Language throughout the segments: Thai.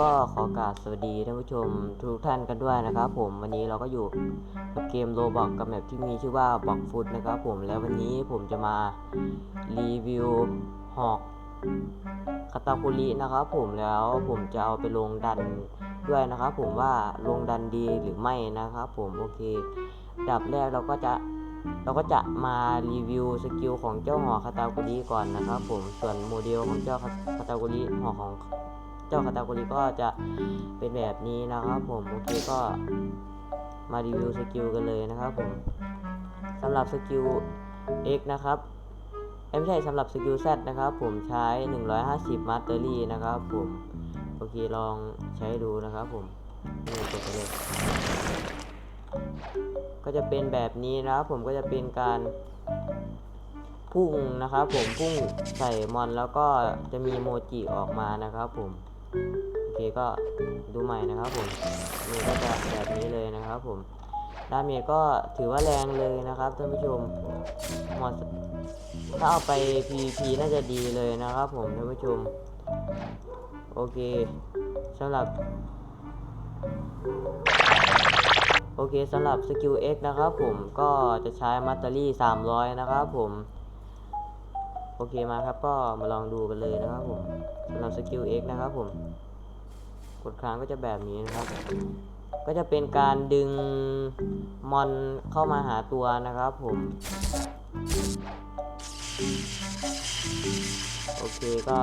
ก็ขอกราบสวัสดีท่านผู้ชมทุกท่านกันด้วยนะครับผมวันนี้เราก็อยู่กับเกมโรบอกกับแมปที่มีชื่อว่าบอกฟุตนะครับผมแล้ววันนี้ผมจะมารีวิวหอกคาตาคุรินะครับผมแล้วผมจะเอาไปลงดันด้วยนะครับผมว่าลงดันดีหรือไม่นะครับผมโอเคดับแรกเราก็จะเราก็จะมารีวิวสกิลของเจ้าหอคาตาคุริก่อนนะครับผมส่วนโมเดลของเจ้าคาตาคุริหอของ เจ้าคาตาคุริก็จะเป็นแบบนี้นะครับผมโอเคก็มารีวิวสกิลกันเลยนะครับผมสำหรับสกิล X นะครับไม่ใช่สำหรับสกิล Z นะครับ ผมใช้ 150 มาสเตอรี่นะครับผมโอเคลองใช้ดูนะครับผมนี่กดไปเลยก็จะเป็นแบบนี้นะครับผมก็จะเป็นการพุ่งนะครับผมพุ่งใส่มอนแล้วก็จะมีโมจิออกมานะครับผม โอเคก็ดูใหม่นะครับผมนี่ก็จะแบบนี้เลยนะครับผมดาเมจก็ถือว่าแรงเลยนะครับท่านผู้ชมหมดถ้าเอาไป PVP น่าจะดีเลยนะครับผมท่านผู้ชม โอเคสำหรับ โอเคสำหรับสกิล X นะครับผมก็จะใช้มัตเตอรี่ 300 นะครับผม โอเคมาครับก็มาลองดูกันเลยนะครับผมสำหรับสกิล X นะครับผม กดค้างก็จะแบบนี้นะครับ ก็จะเป็นการดึงมอนเข้ามาหาตัวนะครับผม โอเคก็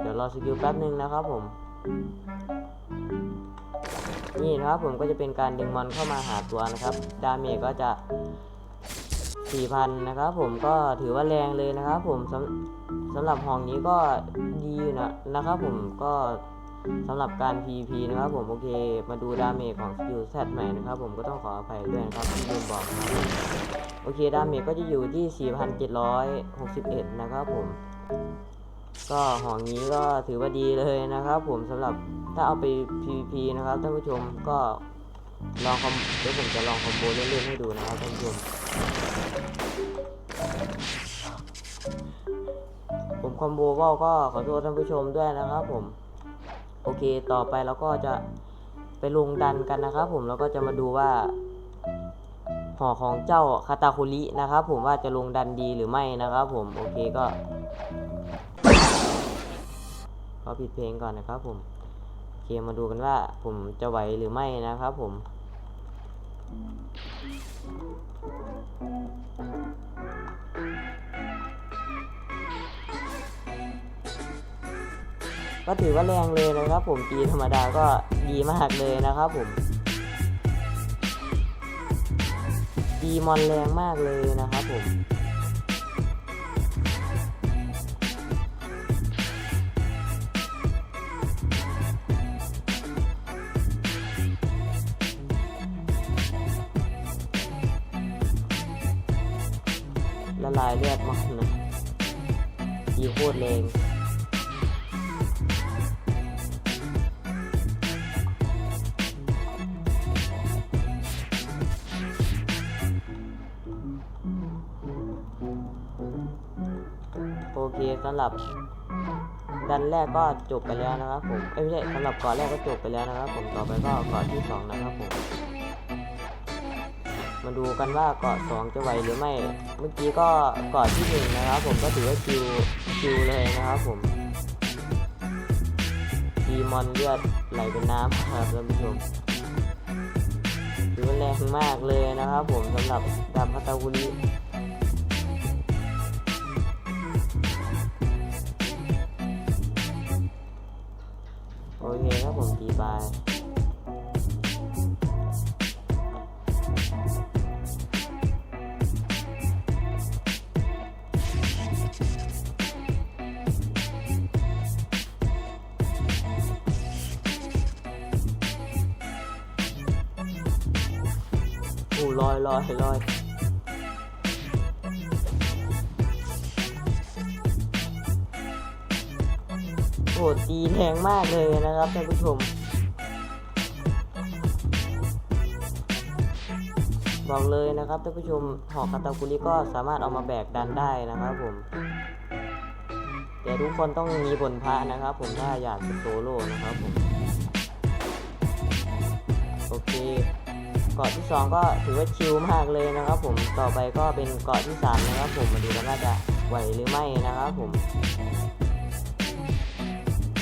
เดี๋ยวรอสกิลแป๊บหนึ่งนะครับผมนี่นะครับผมก็จะเป็นการดึงมอนเข้ามาหาตัวนะครับ ดาเมจก็จะ 4,000 นะครับผมก็ถือว่าแรงเลยนะครับผมสำสำหรับห้องนี้ก็ดีนะนะครับผมก็สำหรับการ PVP นะครับผมโอเค มาดูดาเมจของสกิลแซดใหม่นะครับผมก็ต้องขออภัยด้วยนะครับที่ลืมบอกนะครับโอเคดาเมจก็จะอยู่ที่ 4,761 นะครับผม ก็ห้องนี้ก็ถือว่าดีเลยนะครับผมสำหรับถ้าเอาไป PVP นะครับท่านผู้ชมก็ ลองคอมเดี๋ยวผมจะลองคอมโบเล่นๆให้ดูนะครับท่านผู้ชมผมคอมโบว่าวก็ขอโทษท่านผู้ชมด้วยนะครับ ผม โอเคต่อไปเราก็จะไปลงดันกันนะครับ ผมแล้วก็จะมาดูว่าหอของเจ้าคาตาคุรินะครับ ผมว่าจะลงดันดีหรือไม่นะครับ ผมโอเคก็ขอปิดเพลงก่อนนะครับ ผมโอเคมาดูกันว่าผมจะไหวหรือไม่นะครับ ผม ก็ถือว่าแรงเลยนะครับ ผมตีธรรมดาก็ดีมากเลยนะครับ ผมตีมอนแรงมากเลยนะครับผม เลือดมอนนะตีโคตรแรงโอเคสำหรับดันแรกก็จบไปแล้วนะครับผม เอ้ยไม่ใช่สำหรับเกาะแรกก็จบไปแล้วนะครับผม ต่อไปก็เกาะที่สองนะครับผม มาดูกันว่าเกาะสองจะไหวหรือไม่ เมื่อกี้ก็เกาะที่หนึ่งนะครับ ผมก็ถือว่าคิวคิวเลยนะครับผมดีมอนเลือดไหลเป็นน้ำครับท่านผู้ชมถือว่าแรงมากเลยนะครับผมสำหรับดาบพัตตาคุลี ลอยลอยลอยโหตีแรงมากเลยนะครับท่านผู้ชม บอกเลยนะครับท่านผู้ชมหอกคาตาคุริก็สามารถเอามาแบกดันได้นะครับผมแต่ทุกคนต้องมีผลพระนะครับ ผมถ้าอยากโซโล่นะครับผม โอเค เกาะที่สองก็ถือว่าชิลมากเลยนะครับ ผมต่อไปก็เป็นเกาะที่สามนะครับ ผมมาดูกันว่าจะไหวหรือไม่นะครับ ผม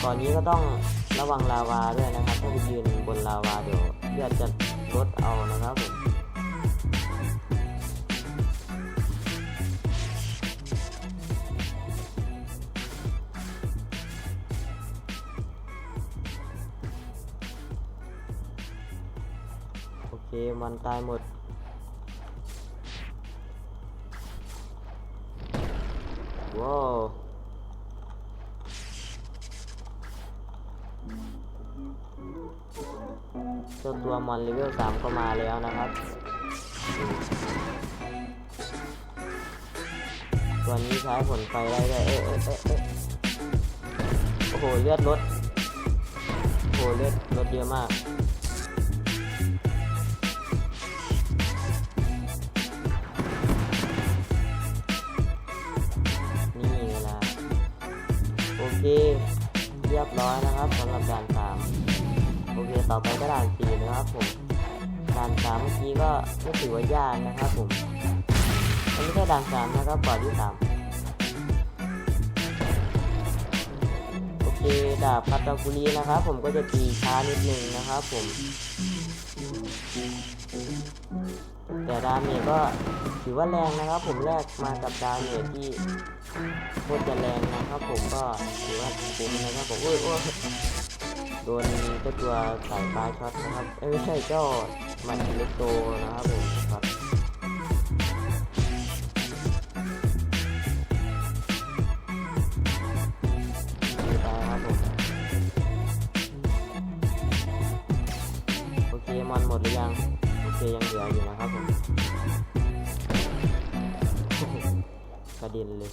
ก่อนนี้ก็ต้องระวังลาวาด้วยนะครับถ้าไปยืนบนลาวาเดี๋ยวเลือดจะลดเอานะครับผม โอเคมันตายหมด ว้าวเจ้าตัวมอนเลเวลสามก็มาแล้วนะครับ ตัวนี้ใช้ผลไฟได้ด้วยเอ๊ะเอ๊ะเอ๊ะเอ๊ะโอ้โห เลือดลดโอ้โห เลือดลดเยอะมาก นะครับสำหรับด่านสามโอเคต่อไปก็ด่านสี่นะครับผมด่านสามเมื่อกี้ก็ไม่ถือว่ายากนะครับผมมันไม่ใช่ด่านสามนะครับก่อนที่สามโอเคดาบคาตาคุรีนะครับ ผมก็จะตีช้านิดนึงนะครับผมแต่ดาเมจก็ถือว่าแรงนะครับ ผมแลกมากับดาเมจที่ โคตรจะแรงนะครับผมก็ถือว่าคุ้มนะครับผมโอ้ยโอ้ยโดนเจ้าตัวสายฟ้าช็อตนะครับไม่ใช่เจ้ามันเล็กโตนะครับผมตายครับผมโอเคมอนหมดหรือยัง โอเคยังเหลืออยู่นะครับผมกระเด็นเลย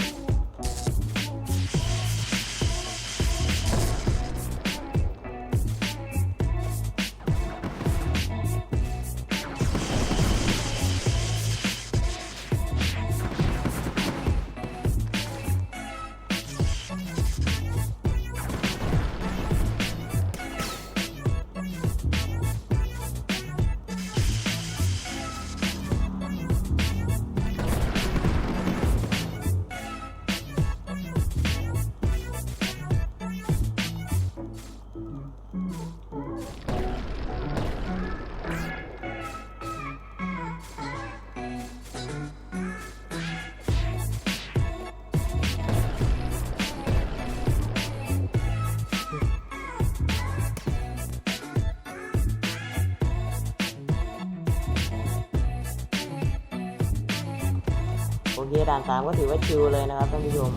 ือด่านสามก็ถือว่าชิวเลยนะครับท่านผู้ชม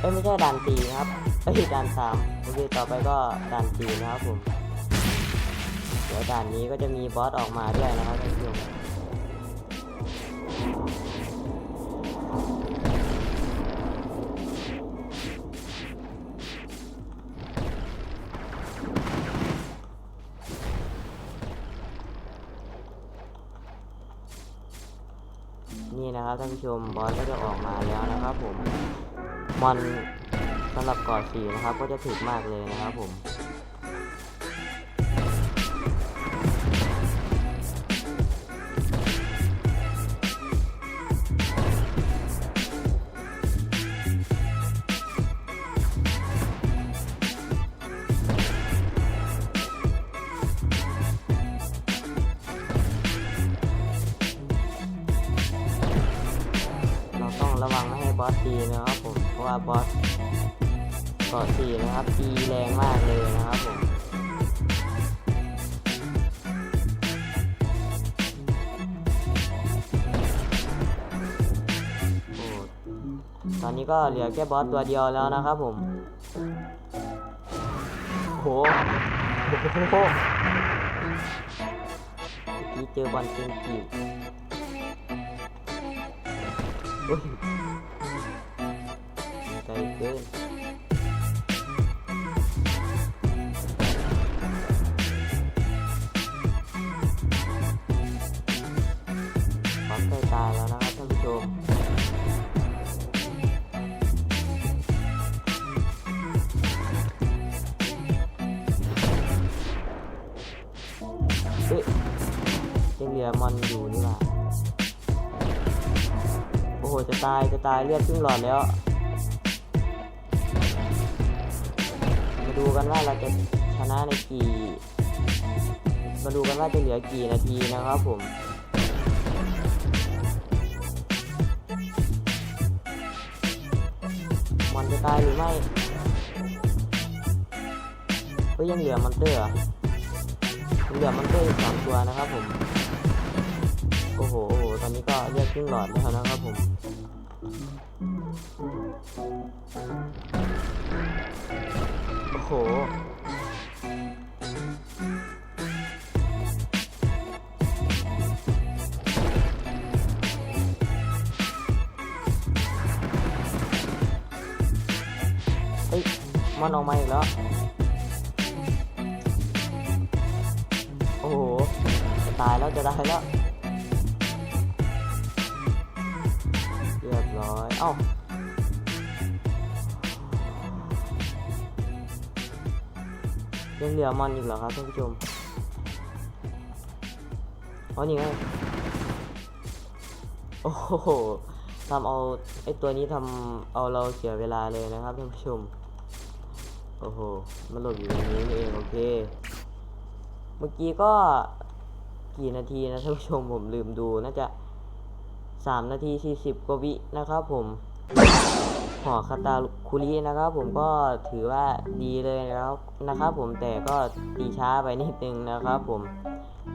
เอ้ยไม่ใช่ด่านสี่ครับเอ้ยด่านสามโอเคต่อไปก็ด่านสี่นะครับผมเดี๋ยวด่านนี้ก็จะมีบอสออกมาด้วยนะครับท่านผู้ชม นะครับท่านผู้ชมบอสก็จะออกมาแล้วนะครับผมมอนสำหรับเกาะสีนะครับก็จะถูกมากเลยนะครับผม บอสตีนะครับผมเพราะว่าบอสเกาะสี่นะครับตีแรงมากเลยนะครับผมโอ้ตอนนี้ก็เหลือแค่บอสตัวเดียวแล้วนะครับผมโอ้โหโอ้โหเมื่อกี้เจอบอลเกมกีบ เร็วครับใกล้ตายแล้วนะครับท่านผู้ชมเอ๊ะยังเหลือมันอยู่นี่แหละโอ้โห จะตาย จะตาย เลือดครึ่งหลอดแล้ว ดูกันว่าเราจะชนะในกี่ มาดูกันว่าจะเหลือกี่นาทีนะครับผมมันจะตายหรือไม่เฮ้ยยังเหลือมอนเตอร์เหลือมอนเตอร์อีกสองตัวนะครับผมโอ้โหโอ้โห ตอนนี้ก็เลือดครึ่งหลอดแล้วนะครับผม โห เฮ้ย มันออกมาอีกแล้ว โอ้โห จะตายแล้ว จะตายแล้ว เรียบร้อย เอ้า ยังเหลือมันอีกเหรอครับท่านผู้ชมอ๋อนี่ไงโอ้โหทำเอาไอตัวนี้ทำเอาเราเสียเวลาเลยนะครับท่านผู้ชม โอ้โห มันหลบอยู่ตรงนี้นี่เองโอเค เมื่อกี้ก็กี่นาทีนะท่านผู้ชมผมลืมดูน่าจะสามนาทีสี่สิบกว่าวินะครับผม หอคาตาคุรินะครับผมก็ถือว่าดีเลยนะครับนะครับผมแต่ก็ตีช้าไปนิดนึงนะครับผม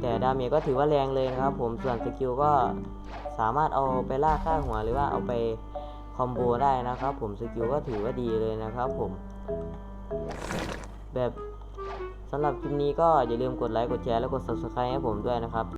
แต่ดาเมจก็ถือว่าแรงเลยนะครับผมส่วนสกิลก็สามารถเอาไปล่าค่าหัวหรือว่าเอาไปคอมโบได้นะครับผมสกิลก็ถือว่าดีเลยนะครับผม แบบสำหรับคลิปนี้ก็อย่าลืมกดไลค์กดแชร์และกด subscribe ให้ผมด้วยนะครับ